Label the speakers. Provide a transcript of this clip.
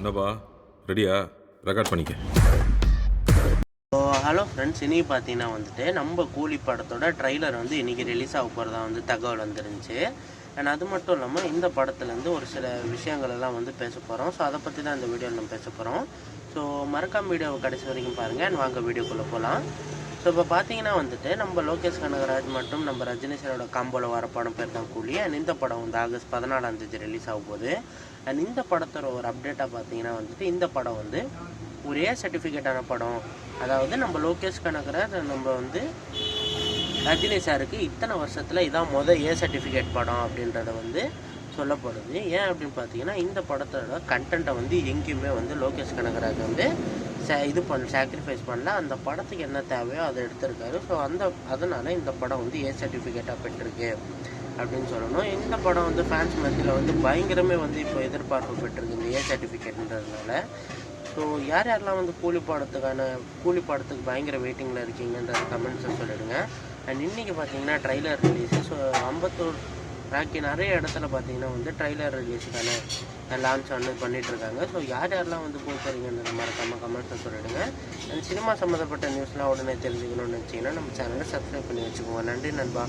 Speaker 1: என்னப்பா ரெடியா? ரெக்கார்ட் பண்ணிக்க.
Speaker 2: ஸோ ஹலோ ஃப்ரெண்ட்ஸ் இன்றைக்கி பார்த்தீங்கன்னா வந்துட்டு நம்ம கூலி படத்தோட ட்ரைலர் வந்து இன்றைக்கி ரிலீஸ் ஆக போகிறதா வந்து தகவல் வந்துருந்துச்சு. அண்ட் அது மட்டும் இல்லாமல் இந்த படத்துலேருந்து ஒரு சில விஷயங்கள் எல்லாம் வந்து பேச போகிறோம் ஸோ அதை பற்றி தான் இந்த வீடியோவில் நம்ம பேச போகிறோம் ஸோ மறக்காம வீடியோவை கடைசி வரைக்கும் பாருங்கள் அண்ட் வாங்க வீடியோக்குள்ளே போகலாம் ஸோ இப்போ பார்த்தீங்கன்னா வந்துட்டு நம்ம லோகேஷ் கனகராஜ் மற்றும் நம்ம ரஜினி சாரோட வர படம் பேர் தான் கூலி. அண்ட் இந்த படம் வந்து ஆகஸ்ட் பதினாலாம் தேதி ரிலீஸ் ஆக போகுது. அண்ட் இந்த படத்தோட ஒரு அப்டேட்டாக பார்த்தீங்கன்னா வந்துட்டு இந்த படம் வந்து ஒரே சர்டிஃபிகேட்டான படம். அதாவது நம்ம லோகேஷ் கனகராஜ் நம்ம வந்து ரஜினி சாருக்கு இத்தனை வருஷத்தில் இதான் மொதல் ஏ சர்டிஃபிகேட் படம் அப்படின்றத வந்து சொல்லப்படுது ஏன் அப்படின்னு பார்த்தீங்கன்னா இந்த படத்தோட கண்டென்ட்டை வந்து எங்கேயுமே வந்து லோகேஷ் கனகராஜ் வந்து சே இது பண்ண சாக்ரிஃபைஸ் பண்ணல. அந்த படத்துக்கு என்ன தேவையோ அதை எடுத்திருக்காரு. ஸோ அந்த அதனால் இந்த படம் வந்து ஏ சர்டிஃபிகேட்டாக பெற்றிருக்கு அப்படின்னு சொல்லணும். இந்த படம் வந்து ஃபேன்ஸ் மத்தியில் வந்து பயங்கரமே வந்து இப்போ எதிர்பார்ப்பு பெற்றிருக்கு இந்த ஏ சர்டிஃபிகேட்ன்றதுனால ஸோ யார் யாரெல்லாம் வந்து கூலி படத்துக்கான கூலி படத்துக்கு பயங்கர வெயிட்டிங்கில் இருக்கீங்கன்ற கமெண்ட்ஸை சொல்லிடுங்க. அண்ட் இன்றைக்கி பார்த்தீங்கன்னா trailer release so Ambattur Rakki நிறைய இடத்துல பார்த்தீங்கன்னா வந்து ட்ரைலர் ரிலீஸுக்கான லான்ச் வந்து பண்ணிட்டு இருக்காங்க ஸோ யார் யாரெல்லாம் வந்து போய் போகிறீங்கன்றது மறக்காமல் கமெண்ட்ஸை சொல்லிடுங்க. அண்ட் சினிமா சம்மந்தப்பட்ட நியூஸ்லாம் உடனே தெரிஞ்சுக்கணும்னு நினச்சிங்கன்னா நம்ம சேனலை சப்ஸ்கிரைப் பண்ணி வச்சுக்கோங்க. நன்றி நண்பா.